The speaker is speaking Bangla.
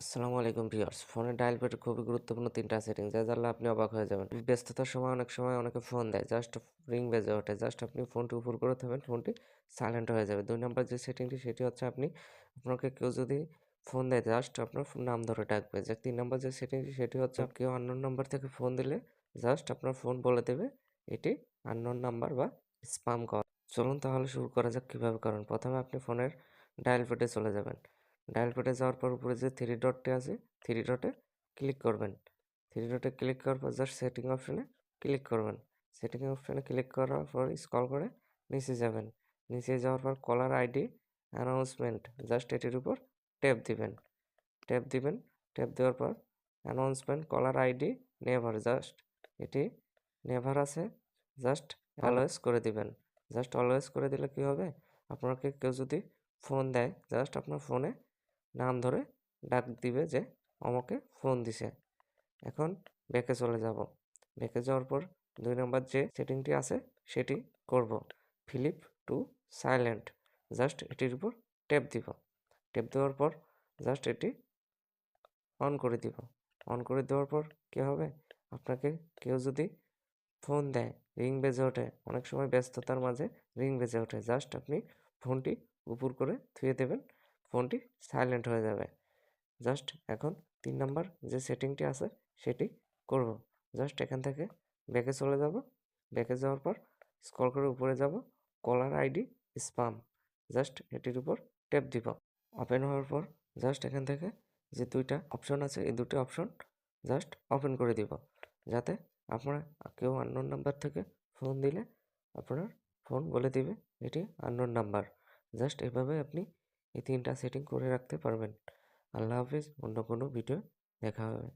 আসসালামু আলাইকুম ভিউয়ার্স। ফোনের ডায়াল প্যাডে খুবই গুরুত্বপূর্ণ তিনটা সেটিং যা জানলে আপনি অবাক হয়ে যাবেন। ব্যস্ততার সময় অনেক সময় অনেকে ফোন দেয়, জাস্ট রিং বেজে ওঠে, জাস্ট আপনি ফোনটি উপর করে থাকবেন ফোনটি সাইলেন্ট হয়ে যাবে। দুই নম্বর যে সেটিংটি, সেটি হচ্ছে আপনি আপনাকে কেউ যদি ফোন দেয়, জাস্ট আপনার নাম ধরে ডাকবে। যে তিন নম্বর যে সেটিংটি, সেটি হচ্ছে কেউ আননোন নাম্বার থেকে ফোন দিলে, জাস্ট আপনার ফোন বলে দেবে, এটি আননোন নাম্বার বা স্পাম কল চলুন তাহলে শুরু করা যাক কীভাবে করেন। প্রথমে আপনি ফোনের ডায়াল প্যাডে চলে যাবেন। ডায়াল প্যাডে যাওয়ার পর উপরে যে থ্রি ডটটি আছে থ্রি ডটে ক্লিক করবেন। থ্রি ডটে ক্লিক করার পর জাস্ট সেটিং অপশনে ক্লিক করবেন। সেটিং অপশনে ক্লিক করার পর স্ক্রল করে নিচে যাবেন। নিচে যাওয়ার পর কলার আইডি অ্যানাউন্সমেন্ট জাস্ট এটির উপর ট্যাপ দিবেন। ট্যাপ দিবেন ট্যাপ দেওয়ার পর announcement caller ID never just এটি নেভার আছে জাস্ট অলওয়েজ করে দিবেন। জাস্ট অলওয়েজ করে দিলে কি হবে? আপনাকে কেউ যদি ফোন দেয় জাস্ট আপনার ফোনে নাম ধরে ডাক দিবে যে আমাকে ফোন দিছে। এখন ব্যাকে চলে যাব। ব্যাকে যাওয়ার পর দুই নম্বর যে সেটিংটি আছে সেটি করব। ফিলিপ টু সাইলেন্ট জাস্ট এটির উপর ট্যাপ দিব। ট্যাপ দেওয়ার পর জাস্ট এটি অন করে দিব। অন করে দেওয়ার পর কী হবে? আপনাকে কেউ যদি ফোন দেয় রিং বেজে ওঠে। অনেক সময় ব্যস্ততার মাঝে রিং বেজে ওঠে। জাস্ট আপনি ফোনটি উপর করে থুয়ে দেবেন। ফোনটি সাইলেন্ট হয়ে যাবে। জাস্ট এখন তিন নাম্বার যে সেটিংটি আছে, সেটি করব। জাস্ট এখান থেকে ব্যাকে চলে যাব। ব্যাকে যাওয়ার পর স্ক্রল করে উপরে যাব। কলার আইডি স্পাম জাস্ট এটির উপর ট্যাপ দিব। ওপেন হওয়ার পর জাস্ট এখান থেকে যে দুইটা অপশন আছে, এই দুটি অপশন জাস্ট ওপেন করে দিব। যাতে আপনার কেউ আননোন নাম্বার থেকে ফোন দিলে আপনার ফোন বলে দিবে, এটি আননোন নাম্বার জাস্ট এভাবে আপনি এই তিনটা সেটিং করে রাখতে পারবেন। আল্লাহ হাফিজ অন্য কোনো ভিডিও দেখা হবে।